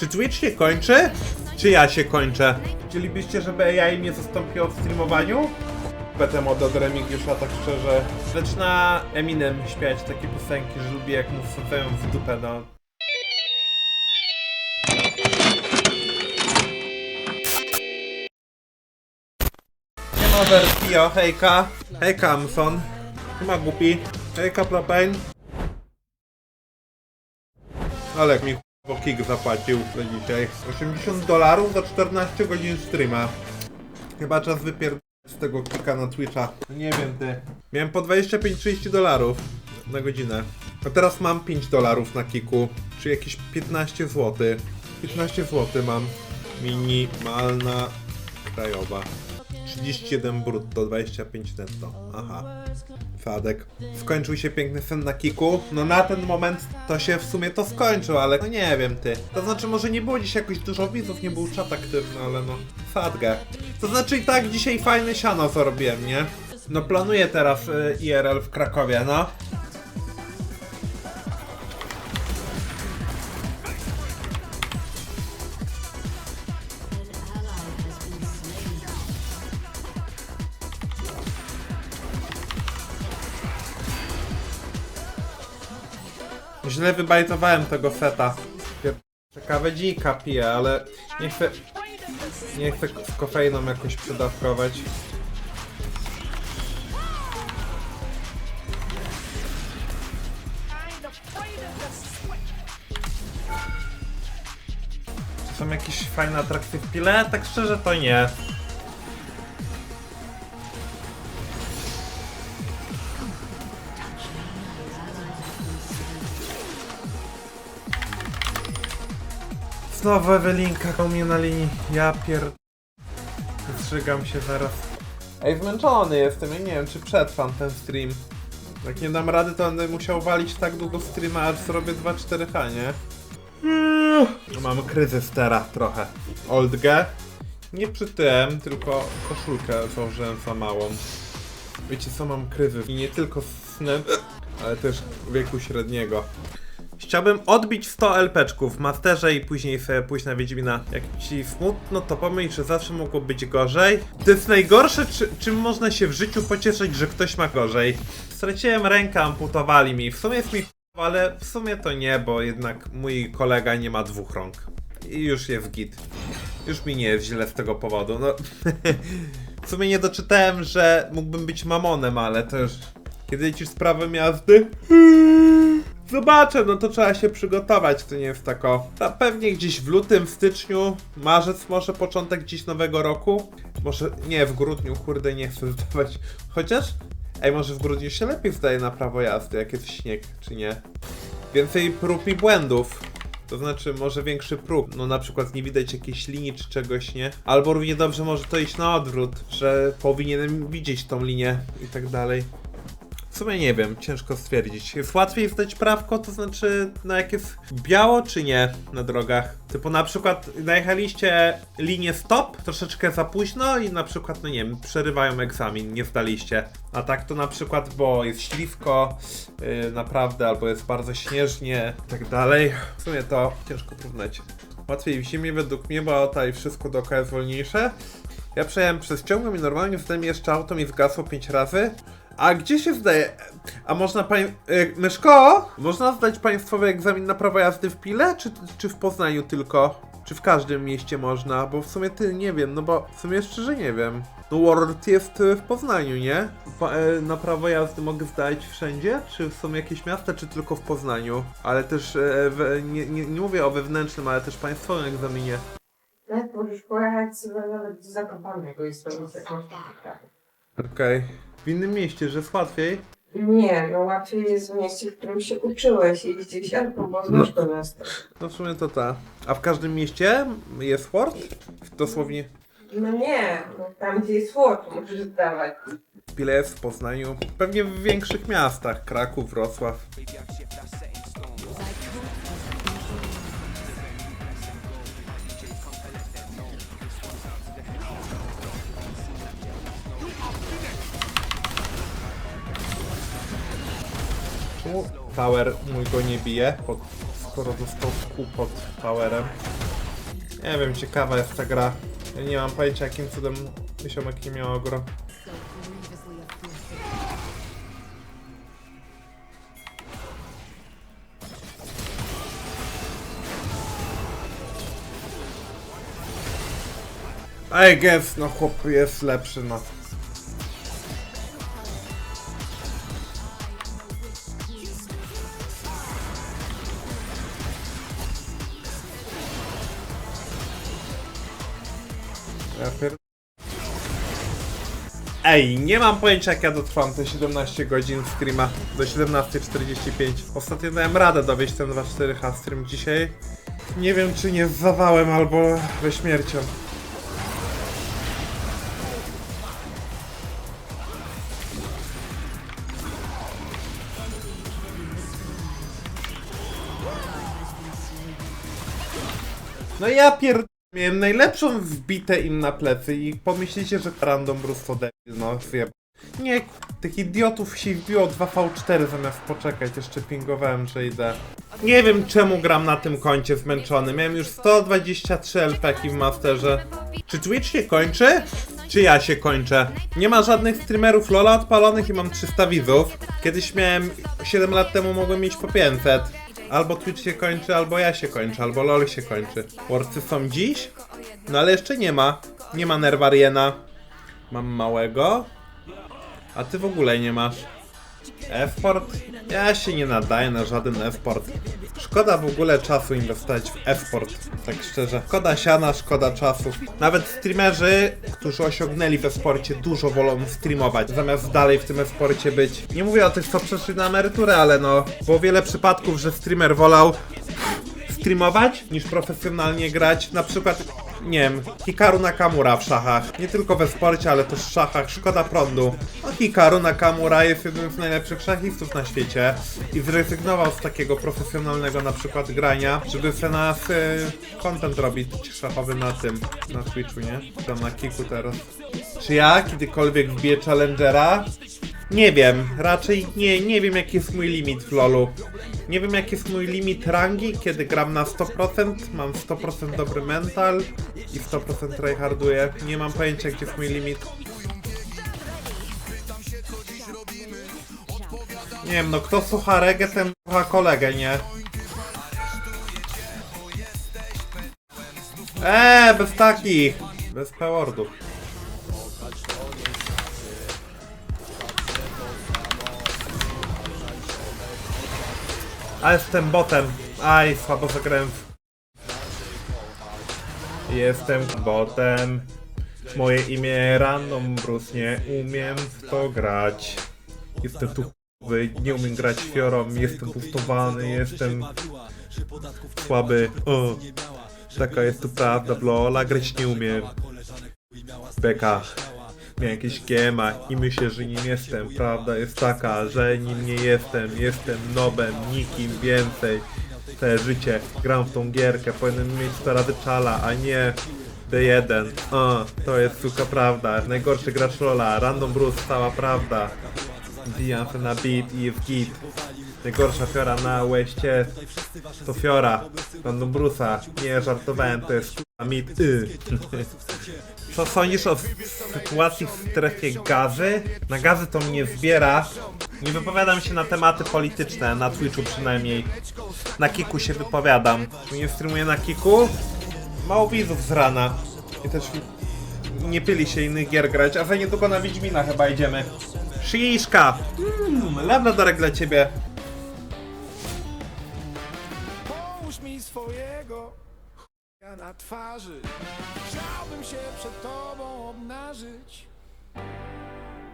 Czy Twitch się kończy? Czy ja się kończę? Chcielibyście, żeby AI mnie zastąpiło w streamowaniu? Betę modę od Remigiusza, tak szczerze. Zaczyna Eminem śpiewać takie piosenki, że lubię jak mu wsadzają w dupę, no. Nie ma wersji, o hejka. Hejka, Amson. Nie ma głupi. Hejka, Plapain. Ale jak mi bo kick zapłacił za dzisiaj. 80 dolarów za 14 godzin streama. Chyba czas wypierdolić z tego kika na Twitcha. No Nie wiem ty. Miałem po 25-30 dolarów na godzinę. A teraz mam 5 dolarów na kiku. Czy jakieś 15 zł. 15 zł mam. Minimalna krajowa. 31 brutto, 25 netto. Aha. Fadek. Skończył się piękny sen na kiku. No na ten moment to się w sumie to skończył, ale no nie wiem ty. To znaczy może nie było dziś jakoś dużo widzów, nie był czat aktywny, ale no fadgę. To znaczy i tak dzisiaj fajne siano zrobiłem, nie? No planuję teraz y, IRL w Krakowie, no. Źle wybajtowałem tego seta. Kawę dzika piję, ale nie chcę... Nie chcę z kofeiną jakoś przydawkować. Czy są jakieś fajne atrakcje w pile? Tak szczerze to nie. Znowu Ewelinka koło mnie na linii. Ja pier... Zżygam się zaraz. Ej, zmęczony jestem, ja nie wiem, czy przetrwam ten stream. Jak nie dam rady, to będę musiał walić tak długo streama, aż zrobię 2-4H, nie? Mm. Mamy kryzys teraz trochę. Old G. Nie przy tym, tylko koszulkę założyłem za małą. Wiecie co, mam kryzys. I nie tylko z snem, ale też wieku średniego. Chciałbym odbić 100 LPczków w Masterze i później sobie pójść na Wiedźmina. Jak ci smutno, to pomyśl, że zawsze mogło być gorzej. To jest najgorsze, czy, czym można się w życiu pocieszyć, że ktoś ma gorzej. Straciłem rękę, amputowali mi. W sumie jest mi ale w sumie to nie, bo jednak mój kolega nie ma dwóch rąk. I już jest git. Już mi nie jest źle z tego powodu. No, w sumie nie doczytałem, że mógłbym być mamonem, ale to już... Kiedy lecisz? Zobaczę, no to trzeba się przygotować, to nie jest tako. A pewnie gdzieś w lutym, w styczniu, marzec, może początek gdzieś nowego roku. Może nie, w grudniu, kurde, nie chcę zdawać. Chociaż, ej, może w grudniu się lepiej zdaje na prawo jazdy, jak jest śnieg, czy nie? Więcej prób i błędów. To znaczy, może większy próg. No na przykład nie widać jakiejś linii czy czegoś, nie? Albo równie dobrze może to iść na odwrót, że powinienem widzieć tą linię i tak dalej. Sumie nie wiem, ciężko stwierdzić. Jest łatwiej zdać prawko, to znaczy na jak jest biało czy nie na drogach? Typu na przykład najechaliście linię stop troszeczkę za późno i na przykład, no nie wiem, przerywają egzamin, nie zdaliście. A tak to na przykład, bo jest śliwko, yy, naprawdę, albo jest bardzo śnieżnie i tak dalej. W sumie to ciężko porównać. Łatwiej w zimie według mnie, bo auta i wszystko dookoła jest wolniejsze. Ja przejechałem przez ciągłą i normalnie wtedy jeszcze auto mi zgasło 5 razy. A gdzie się zdaje? A można pań... E, Myszko? Można zdać państwowy egzamin na prawo jazdy w Pile? Czy, czy w Poznaniu tylko? Czy w każdym mieście można? Bo w sumie ty nie wiem, no bo w sumie szczerze nie wiem. No World jest e, w Poznaniu, nie? Pa, e, na prawo jazdy mogę zdać wszędzie? Czy są jakieś miasta, czy tylko w Poznaniu? Ale też, e, w, nie, nie, nie mówię o wewnętrznym, ale też państwowym egzaminie. Nawet możesz pojechać sobie nawet do Zakopanego i sobie jakąś Okej. W innym mieście, że jest łatwiej? Nie, no łatwiej jest w mieście, w którym się uczyłeś jeździć albo bo znasz to miasto. No w sumie to ta. A w każdym mieście jest Word? Dosłownie. No nie, no tam gdzie jest łód możesz zdawać. Ile jest w Poznaniu? Pewnie w większych miastach. Kraków, Wrocław. Czemu Tower mój go nie bije? Pod, skoro dostał kół pod towerem. Nie wiem, ciekawa jest ta gra. Ja nie mam pojęcia jakim cudem Mysiomek nie miał ogro. I guess, no chłop jest lepszy, no. Ja pier... Ej, nie mam pojęcia jak ja dotrwam te 17 godzin streama do 17.45. Ostatnio dałem radę dowieść ten 2.4H stream dzisiaj. Nie wiem czy nie zawałem albo ze śmiercią. No ja pierd... Miałem najlepszą wbitę im na plecy i pomyślicie, że random Bruce to debil, no zjeb... Nie, tych idiotów się wbiło 2v4 zamiast poczekać, jeszcze pingowałem, że idę. Nie wiem czemu gram na tym koncie zmęczony, miałem już 123 LP w Masterze. Czy Twitch się kończy? Czy ja się kończę? Nie ma żadnych streamerów LoLa odpalonych i mam 300 widzów. Kiedyś miałem 7 lat temu mogłem mieć po 500. Albo Twitch się kończy, albo ja się kończę, albo LOL się kończy. Worcy są dziś? No ale jeszcze nie ma. Nie ma Nerwariena. Mam małego. A ty w ogóle nie masz. Esport? Ja się nie nadaję na żaden esport. Szkoda w ogóle czasu inwestować w esport, tak szczerze. Szkoda siana, szkoda czasu. Nawet streamerzy, którzy osiągnęli w esporcie, dużo wolą streamować, zamiast dalej w tym esporcie być. Nie mówię o tych, co przeszli na emeryturę, ale no, było wiele przypadków, że streamer wolał streamować niż profesjonalnie grać. Na przykład, nie wiem, Hikaru Nakamura w szachach. Nie tylko we sporcie, ale też w szachach. Szkoda prądu. No Hikaru Nakamura jest jednym z najlepszych szachistów na świecie i zrezygnował z takiego profesjonalnego na przykład grania, żeby se nas y, content robić szachowy na tym, na Twitchu, nie? Tam na Kiku teraz. Czy ja kiedykolwiek wbiję Challengera? Nie wiem, raczej nie, nie wiem jaki jest mój limit w LoLu. Nie wiem jaki jest mój limit rangi, kiedy gram na 100%, mam 100% dobry mental i 100% tryharduję. Nie mam pojęcia gdzie jest mój limit. Nie wiem, no kto słucha reggae, ten słucha kolegę, nie? Eee, bez takich! Bez pewordów. A jestem botem. Aj, słabo zagrałem. Jestem botem. Moje imię Random Bruce, nie umiem w to grać. Jestem tu nie umiem grać fiorą, jestem boostowany, jestem słaby. O, taka jest tu prawda, blola grać nie umiem. Beka. Miałem jakieś giema i myślę, że nim jestem. Prawda jest taka, że nim nie jestem. Jestem nobem, nikim więcej. Te życie, gram w tą gierkę, powinienem mieć 100 razy czala, a nie D1. O, to jest suka prawda. Najgorszy gracz Lola, Random Bruce, cała prawda. Wbijam się na beat i jest git. Najgorsza fiora na łeście to fiora. Random Bruce'a. Nie żartowałem, to jest mit. Y. Co sądzisz o sytuacji w strefie gazy? Na gazy to mnie zbiera. Nie wypowiadam się na tematy polityczne, na Twitchu przynajmniej. Na Kiku się wypowiadam. Nie streamuję na Kiku. Mało widzów z rana. I też nie pyli się innych gier grać, a za niedługo na Wiedźmina chyba idziemy. Szyjszka! Mmm, labradorek dla ciebie. Na twarzy Chciałbym się przed tobą obnażyć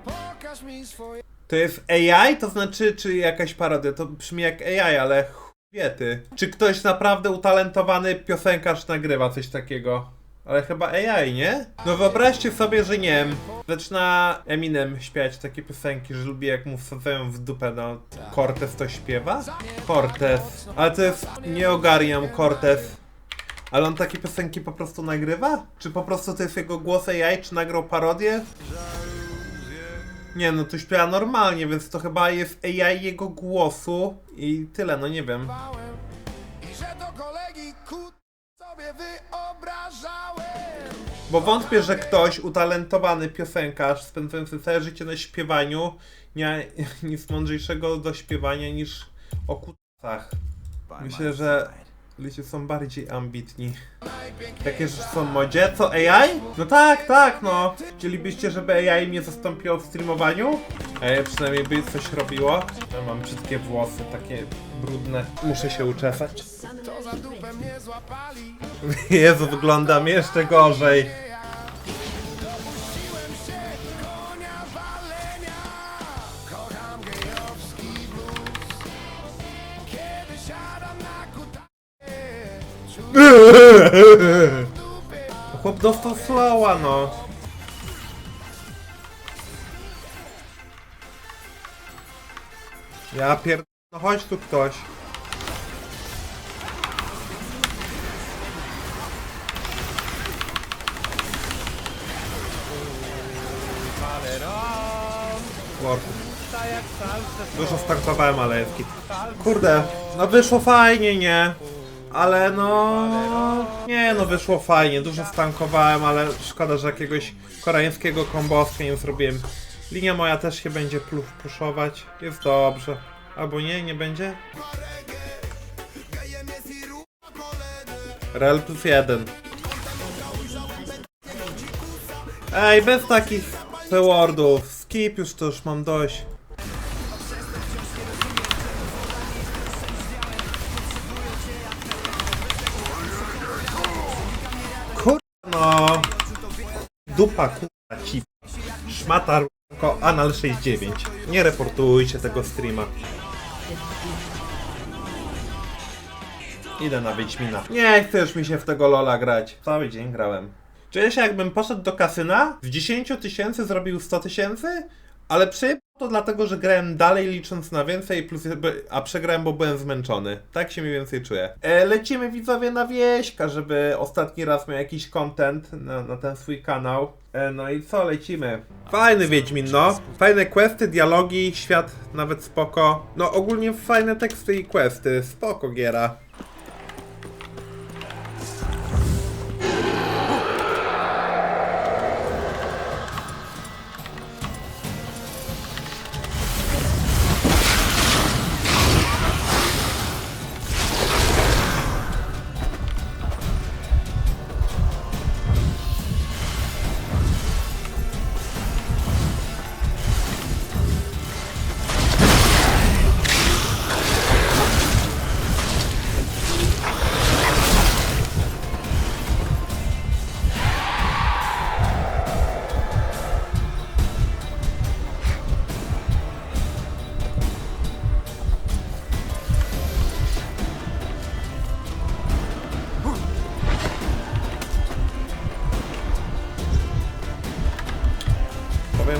Pokaż mi swoje To jest AI? To znaczy, czy jakaś parodia? To brzmi jak AI, ale wiety. Czy ktoś naprawdę utalentowany piosenkarz nagrywa coś takiego? Ale chyba AI, nie? No wyobraźcie sobie, że nie wiem, zaczyna Eminem śpiewać takie piosenki, że lubi jak mu wsadzają w dupę, no Cortez to śpiewa? Cortez. Ale to jest, nie ogarniam Cortez. Ale on takie piosenki po prostu nagrywa? Czy po prostu to jest jego głos AI, czy nagrał parodię? Nie no, tu śpiewa normalnie, więc to chyba jest AI jego głosu i tyle, no nie wiem. bałem I że do kolegi kut sobie wyobrażam Bo wątpię, że ktoś utalentowany piosenkarz spędzający całe życie na śpiewaniu nie ma nic mądrzejszego do śpiewania niż o kutasach. Myślę, że ludzie są bardziej ambitni. Takie rzeczy są modzie. Co, AI? No tak, tak, no. Chcielibyście, żeby AI mnie zastąpiło w streamowaniu? AI przynajmniej by coś robiło. Ja mam brzydkie włosy, takie brudne. Muszę się uczesać. Jezu, wyglądam jeszcze gorzej. Chłop dostał słała, no. Ja pier... No chodź tu ktoś. Worku. Dużo startowałem alejewki. Kurde, no wyszło fajnie, nie? Ale no... Nie no, wyszło fajnie, dużo stankowałem, ale szkoda, że jakiegoś koreańskiego komboska nie zrobiłem. Linia moja też się będzie puszować, jest dobrze. Albo nie, nie będzie? Rel plus jeden. Ej, bez takich rewardów. Skip już to już mam dość. Dupa kurwa ci. Szmata ko Anal 69. Nie reportujcie tego streama. Idę na Wiedźmina. Nie chce już mi się w tego Lola grać. Cały dzień grałem. Czuję się jakbym poszedł do kasyna, w 10 tysięcy zrobił 100 tysięcy, ale przyjechał to dlatego, że grałem dalej licząc na więcej, plus a przegrałem, bo byłem zmęczony. Tak się mniej więcej czuję. E, lecimy widzowie na wieśka, żeby ostatni raz miał jakiś content na, na ten swój kanał. E, no i co, lecimy. Fajny Wiedźmin, no. Fajne questy, dialogi, świat nawet spoko. No ogólnie fajne teksty i questy, spoko giera.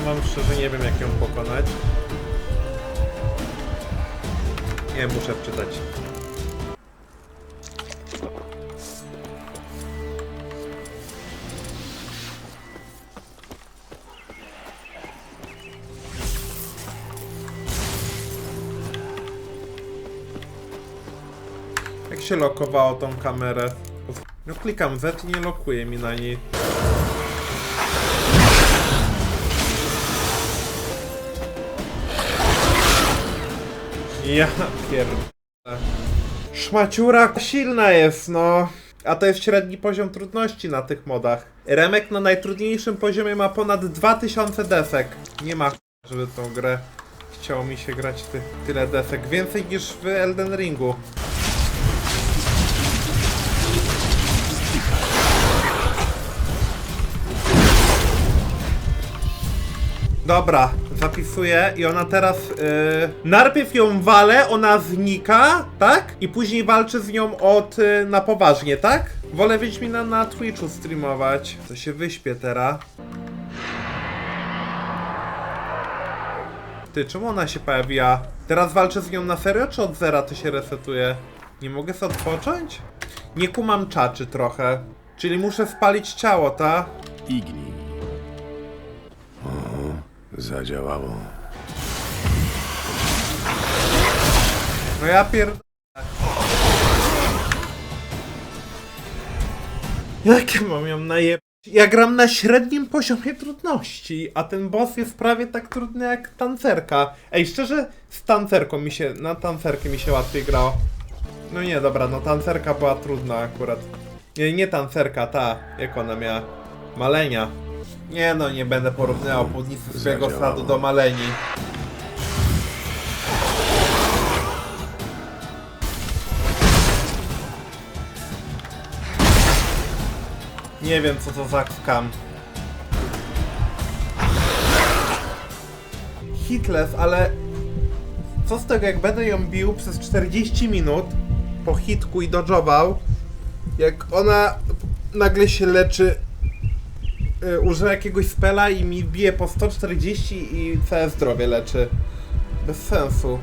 Wam szczerze, nie wiem jak ją pokonać. Nie, muszę wczytać. Jak się lokowało tą kamerę? No klikam Z i nie lokuje mi na niej. Ja pierdolę. Szmaciura silna jest, no. A to jest średni poziom trudności na tych modach. Remek na najtrudniejszym poziomie ma ponad 2000 desek. Nie ma żeby tą grę chciało mi się grać ty, tyle desek. Więcej niż w Elden Ringu. Dobra, zapisuję i ona teraz. Yy, najpierw ją walę, ona znika, tak? I później walczę z nią od y, na poważnie, tak? Wolę Wiedźmina na Twitchu streamować. To się wyśpię teraz. Ty, czemu ona się pojawiła? Teraz walczę z nią na serio, czy od zera to się resetuje? Nie mogę sobie odpocząć? Nie kumam czaczy trochę. Czyli muszę spalić ciało, ta? Igni. Zadziałało. No ja pier... Jakie mam ją najebać Ja gram na średnim poziomie trudności, a ten boss jest prawie tak trudny jak tancerka. Ej, szczerze, z tancerką mi się, na tancerkę mi się łatwiej grało. No nie, dobra, no tancerka była trudna akurat. Nie, nie tancerka, ta, jak ona miała, malenia. Nie no, nie będę porównywał płodnicy swojego Zadziałało. sadu do maleni. Nie wiem co to za skam. Hitless, ale co z tego jak będę ją bił przez 40 minut po hitku i dodżował, jak ona nagle się leczy, y, używa jakiegoś spela i mi bije po 140 i całe zdrowie leczy. Bez sensu.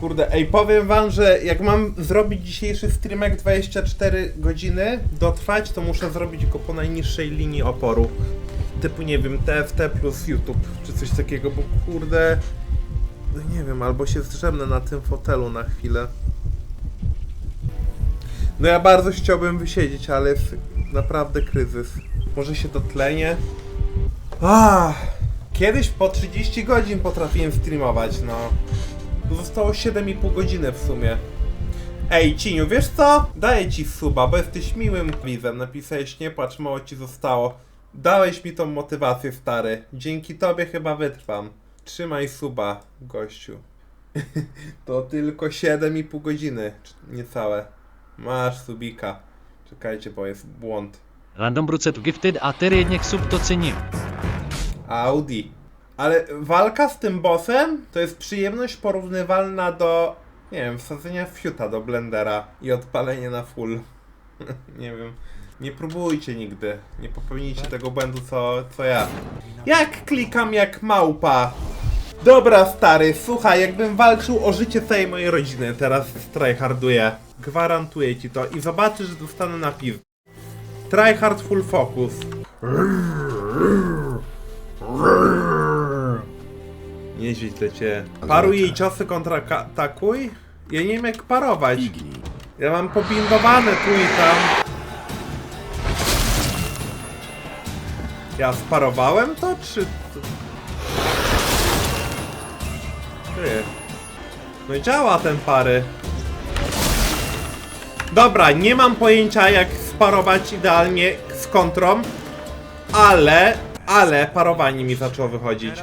Kurde, ej, powiem wam, że jak mam zrobić dzisiejszy streamek 24 godziny, dotrwać, to muszę zrobić go po najniższej linii oporu. Typu, nie wiem, TFT plus YouTube, czy coś takiego, bo kurde... No nie wiem, albo się zdrzemnę na tym fotelu na chwilę. No ja bardzo chciałbym wysiedzieć, ale jest naprawdę kryzys. Może się dotlenię? Ah, kiedyś po 30 godzin potrafiłem streamować, no. Zostało 7,5 godziny w sumie. Ej, Ciniu, wiesz co? Daję ci suba, bo jesteś miłym widzem. Napisałeś, nie płacz, mało ci zostało. Dałeś mi tą motywację, stary. Dzięki tobie chyba wytrwam. Trzymaj suba, gościu. to tylko 7,5 godziny, niecałe. Masz subika. Czekajcie, bo jest błąd. Random Brucet Gifted, a ty jednak sub to cenię. Audi. Ale walka z tym bossem to jest przyjemność porównywalna do, nie wiem, wsadzenia fiuta do blendera i odpalenia na full. nie wiem. Nie próbujcie nigdy. Nie popełnijcie tego błędu co, co ja. Jak klikam jak małpa. Dobra stary, słuchaj, jakbym walczył o życie całej mojej rodziny, teraz tryharduję. Gwarantuję ci to i zobaczysz, że dostanę napis. Tryhard full focus. Nieźle cię. Paruj jej ciosy kontratakuj? Ja nie wiem jak parować. Ja mam pobindowane tu i tam. Ja sparowałem to, czy... Ty. No i działa ten pary. Dobra, nie mam pojęcia jak sparować idealnie z kontrą, ale, ale parowanie mi zaczęło wychodzić.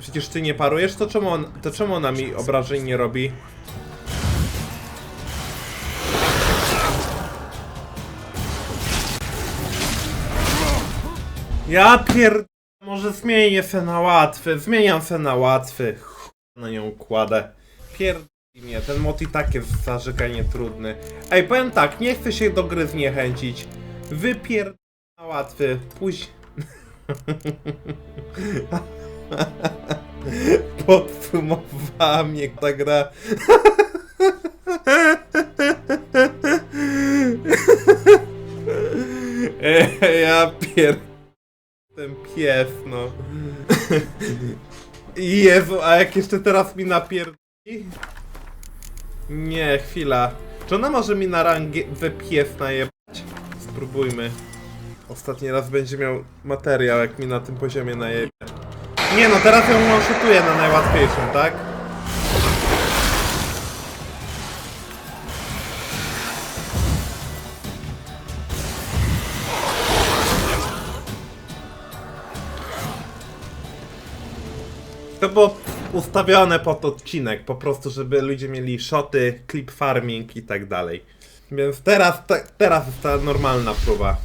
Przecież ty nie parujesz, to czemu, on, to czemu ona mi obrażeń nie robi? Ja pier... Może zmienię se na łatwy, zmieniam se na łatwy. Ch... Na nią kładę. Pierd... mnie, ten mod i tak jest zażyganie trudny. Ej, powiem tak, nie chcę się do gry zniechęcić. Wypierd... na łatwy, później... Podsumowała mnie ta gra. Ej, ja pier... Ten pies, no. Jezu, a jak jeszcze teraz mi napierdzi? Nie, chwila. Czy ona może mi na rangę pies najebać? Spróbujmy. Ostatni raz będzie miał materiał, jak mi na tym poziomie najebie. Nie no, teraz ją oszutuję na najłatwiejszym, tak? To było ustawione pod odcinek, po prostu, żeby ludzie mieli shoty, clip farming i tak dalej. Więc teraz, te, teraz jest ta normalna próba.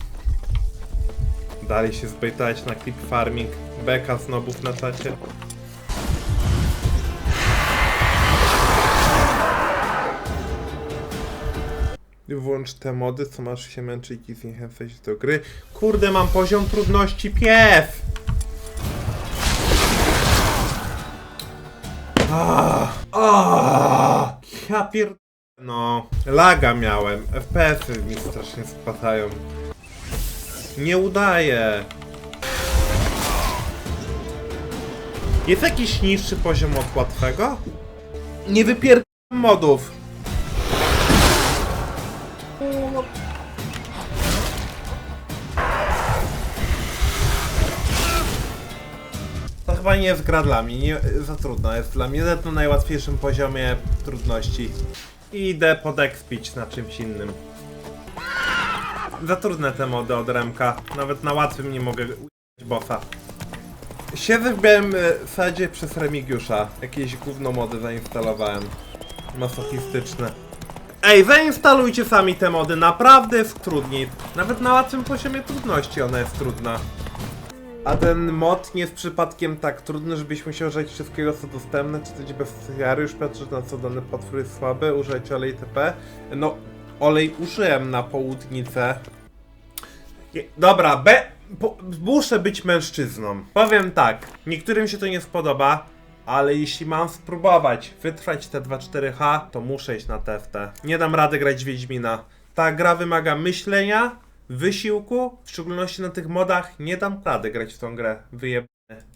Dalej się zbejtować na clip farming. Beka znobów na czacie. Włącz te mody, co masz się męczyć i zniechęcać do gry. Kurde, mam poziom trudności pies! Ah, ja pier... No, laga miałem. FPS-y mi strasznie spadają. Nie udaje. Jest jakiś niższy poziom od łatwego? Nie wypier... modów. Chyba nie jest gra dla mnie, nie, za trudna jest dla mnie, nawet na najłatwiejszym poziomie trudności. I idę podekspić na czymś innym. Za trudne te mody od Remka, nawet na łatwym nie mogę ujść bossa. Siedzę w białym e, sadzie przez Remigiusza. Jakieś gówno mody zainstalowałem. Masochistyczne. Ej, zainstalujcie sami te mody, naprawdę jest trudniej. Nawet na łatwym poziomie trudności ona jest trudna. A ten mod nie jest przypadkiem tak trudny, żebyś musiał użyć wszystkiego co dostępne, czytać bestiariusz, patrzeć na co dany potwór jest słaby, użyć olej TP. No, olej użyłem na południcę. Dobra, be... Po, muszę być mężczyzną. Powiem tak, niektórym się to nie spodoba, ale jeśli mam spróbować wytrwać te 2-4H, to muszę iść na TFT. Nie dam rady grać Wiedźmina. Ta gra wymaga myślenia, wysiłku, w szczególności na tych modach nie dam rady grać w tą grę. Wyjebane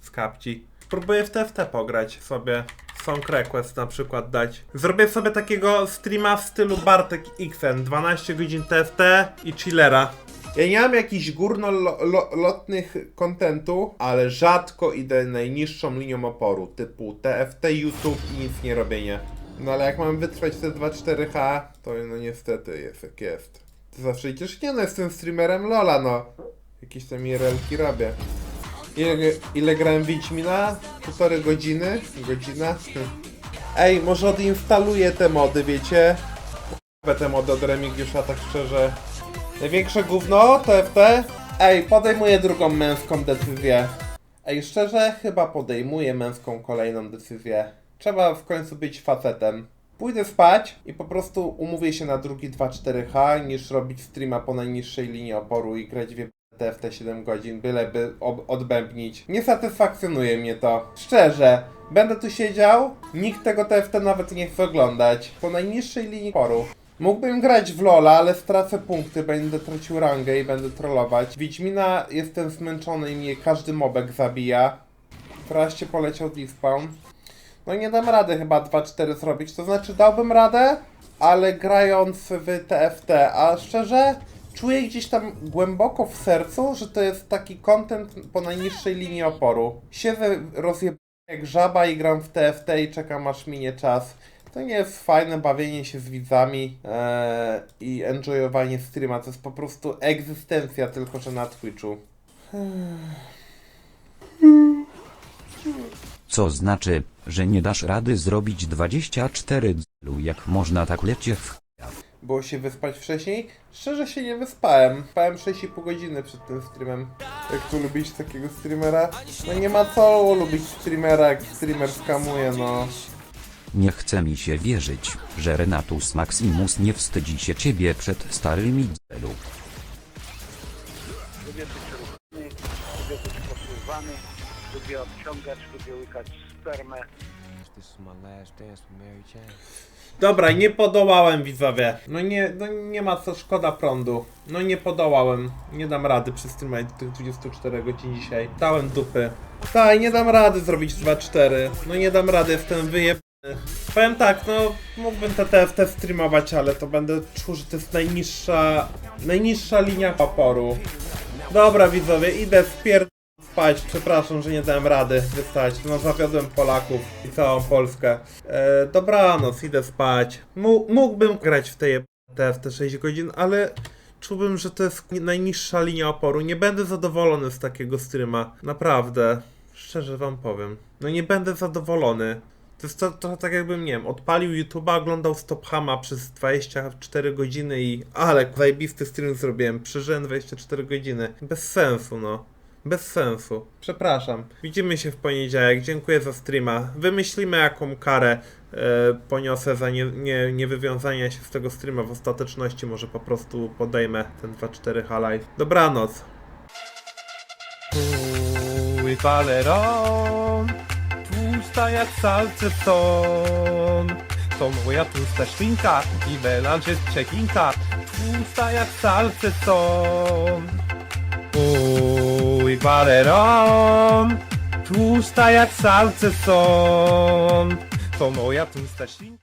z kapci. Spróbuję w TFT pograć sobie. Song Request na przykład dać. Zrobię sobie takiego streama w stylu Bartek XN. 12 godzin TFT i chillera. Ja nie mam jakichś górnolotnych kontentu, ale rzadko idę najniższą linią oporu, typu TFT, YouTube i nic nie robienie. No ale jak mam wytrwać te 2-4H, to no niestety jest jak jest. To zawsze idziesz, nie no jestem streamerem Lola, no. Jakieś tam IRL-ki robię. Ile, ile grałem Wiedźmina? Półtorej godziny? Godzina? Ej, może odinstaluję te mody, wiecie? Te mody od Remigiusza, tak szczerze. Największe gówno, TFT? Ej, podejmuję drugą męską decyzję. Ej, szczerze, chyba podejmuję męską kolejną decyzję. Trzeba w końcu być facetem. Pójdę spać i po prostu umówię się na drugi 2-4H, niż robić streama po najniższej linii oporu i grać w TFT 7 godzin, byleby odbębnić. Nie satysfakcjonuje mnie to. Szczerze, będę tu siedział, nikt tego TFT nawet nie chce oglądać. Po najniższej linii oporu. Mógłbym grać w Lola, ale stracę punkty, będę tracił rangę i będę trollować. Wiedźmina jestem zmęczony i mnie każdy mobek zabija. Wreszcie poleciał despawn. No nie dam rady chyba 2-4 zrobić, to znaczy dałbym radę, ale grając w TFT, a szczerze czuję gdzieś tam głęboko w sercu, że to jest taki content po najniższej linii oporu. Siedzę rozjeb jak żaba i gram w TFT i czekam aż minie czas. To nie jest fajne bawienie się z widzami eee, i enjoyowanie streama, to jest po prostu egzystencja, tylko że na Twitchu. Co znaczy, że nie dasz rady zrobić 24 dzelu jak można tak lecie w chuja. Było się wyspać wcześniej? Szczerze się nie wyspałem. Spałem 6,5 godziny przed tym streamem. Jak tu lubić takiego streamera? No nie ma co lubić streamera, jak streamer skamuje, no. Nie chce mi się wierzyć, że Renatus Maximus nie wstydzi się ciebie przed starymi dzelu. lubię być posłuchany, lubię odciągać, lubię łykać spermę. Dobra, nie podołałem widzowie. No nie, no nie ma co, szkoda prądu. No nie podołałem. Nie dam rady przy streamie tych 24 godzin dzisiaj. Dałem dupy. Tak, nie dam rady zrobić 2-4. No nie dam rady, jestem wyjebany. Powiem tak, no mógłbym te TFT streamować, ale to będę czuł, że to jest najniższa, najniższa linia oporu. Dobra widzowie, idę spier... spać. Przepraszam, że nie dałem rady wystać. No zawiodłem Polaków i całą Polskę. E, dobranoc, idę spać. Mógłbym grać w tej TFT 6 godzin, ale czułbym, że to jest najniższa linia oporu. Nie będę zadowolony z takiego streama. Naprawdę. Szczerze wam powiem. No nie będę zadowolony. To jest trochę tak jakbym, nie wiem, odpalił YouTube'a, oglądał Stop Hama przez 24 godziny i... Ale zajebisty stream zrobiłem, przeżyłem 24 godziny. Bez sensu, no. Bez sensu. Przepraszam. Widzimy się w poniedziałek. Dziękuję za streama. Wymyślimy jaką karę e, poniosę za nie, nie, niewywiązanie się z tego streama w ostateczności. Może po prostu podejmę ten 2-4 halaj. Dobranoc. Uj, paleron, tłusta jak salceson. To moja tłusta świnka i melanż jest przekinka, tłusta jak salceson. Uj, paleron, tłusta jak salceson. To moja tłusta świnka.